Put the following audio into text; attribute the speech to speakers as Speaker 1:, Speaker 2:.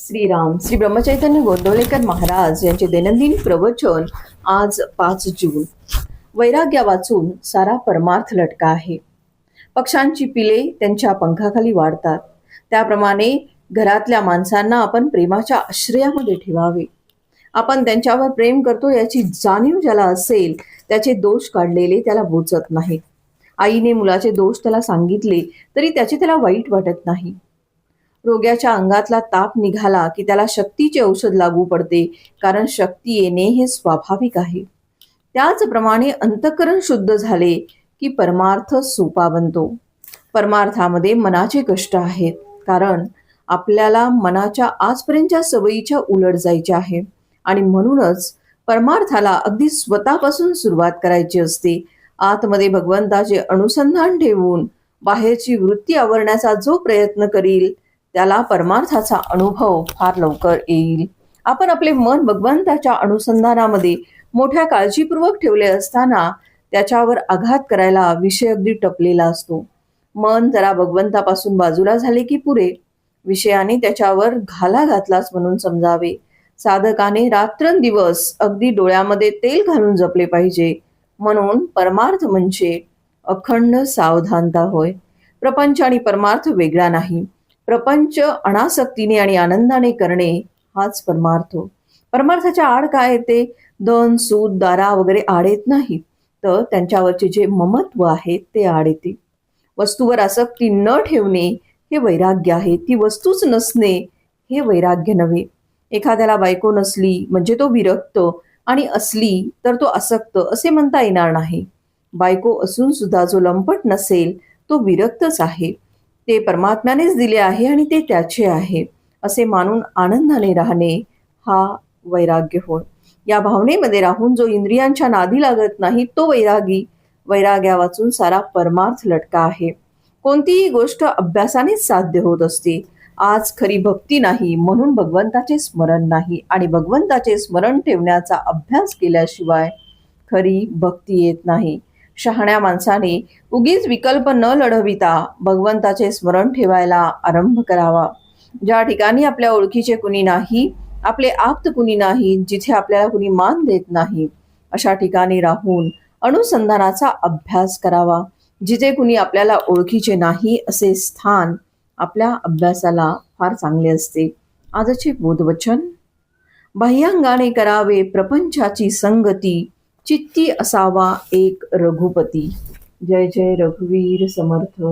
Speaker 1: श्रीराम श्री ब्रह्मचैतन्य गोंदवलेकर महाराज यांचे दैनंदिन प्रवचन आज पाच जून. वैराग्या वाचून सारा परमार्थ लटका आहे. पक्षांची पिले त्यांच्या पंखाखाली वाढतात. त्याप्रमाणे घरातल्या माणसांना आपण प्रेमाच्या आश्रयामध्ये ठेवावे. आपण त्यांच्यावर प्रेम करतो याची जाणीव ज्याला असेल त्याचे दोष काढलेले त्याला बोचत नाहीत आईने मुलाचे दोष त्याला सांगितले तरी त्याचे त्याला वाईट वाटत नाही. रोग्याच्या अंगातला ताप निघाला की त्याला शक्तीचे औषध लागू पडते कारण शक्ती येणे हे स्वाभाविक आहे. त्याचप्रमाणे अंतकरण शुद्ध झाले की परमार्थ सोपा बनतो. परमार्थामध्ये मनाचे कष्ट आहेत कारण आपल्याला मनाच्या आजपर्यंतच्या सवयीच्या उलट जायचे आहे आणि म्हणूनच परमार्थाला अगदी स्वतःपासून सुरुवात करायची असते. आतमध्ये भगवंताचे अनुसंधान ठेवून बाहेरची वृत्ती आवरण्याचा जो प्रयत्न करील त्याला परमार्थाचा अनुभव फार लवकर येईल. आपण आपले मन भगवंताच्या अनुसंधानामध्ये मोठ्या काळजीपूर्वक ठेवले असताना त्याच्यावर आघात करायला विषय अगदी टपलेला असतो. मन जरा भगवंतापासून बाजूला झाले की पुरे विषयाने त्याच्यावर घाला घातलाच म्हणून समजावे. साधकाने रात्रंदिवस अगदी डोळ्यामध्ये तेल घालून जपले पाहिजे. म्हणून परमार्थ म्हणजे अखंड सावधानता होय. प्रपंच आणि परमार्थ वेगळा नाही. प्रपंच अनासक्तीने आणि आनंदाने करणे हाच परमार्थ. परमार्थाच्या आड काय येते? धन सूद दारा वगैरे आड येत नाहीत तर त्यांच्यावरचे जे ममत्व आहे ते आड येते. वस्तूवर आसक्ती न ठेवणे हे वैराग्य आहे. ती वस्तूच नसणे हे वैराग्य नव्हे. एखाद्याला बायको नसली म्हणजे तो विरक्त आणि असली तर तो आसक्त असे म्हणता येणार नाही. बायको असून सुद्धा जो लंपट नसेल तो विरक्तच आहे. ते परमात्म्यानेच दिले आहे आणि ते त्याचे आहे असे मानून आनंदाने राहणे हा वैराग्य होय. या भावनेमध्ये राहून जो इंद्रियांच्या नादी लागत नाही तो वैरागी वैराग्या वाचून सारा परमार्थ लटका आहे. कोणतीही गोष्ट अभ्यासानेच साध्य होत असते. आज खरी भक्ती नाही म्हणून भगवंताचे स्मरण नाही आणि भगवंताचे स्मरण ठेवण्याचा अभ्यास केल्याशिवाय खरी भक्ती येत नाही. शहाण्या माणसाने उगीच विकल्प न लढविता भगवंताचे स्मरण ठेवायला आरंभ करावा. ज्या ठिकाणी आपल्या ओळखीचे कुणी नाही आपले आप्त कुणी नाही जिथे आपल्याला कुणी मान देत नाही अशा ठिकाणी राहून अनुसंधानाचा अभ्यास करावा. जिथे कुणी आपल्याला ओळखीचे नाही असे स्थान आपल्या अभ्यासाला फार चांगले असते. आजचे बोधवचन? बाह्यांगाने करावे प्रपंचाची संगती चित्ती असावा एक रघुपती. जय जय रघुवीर समर्थ.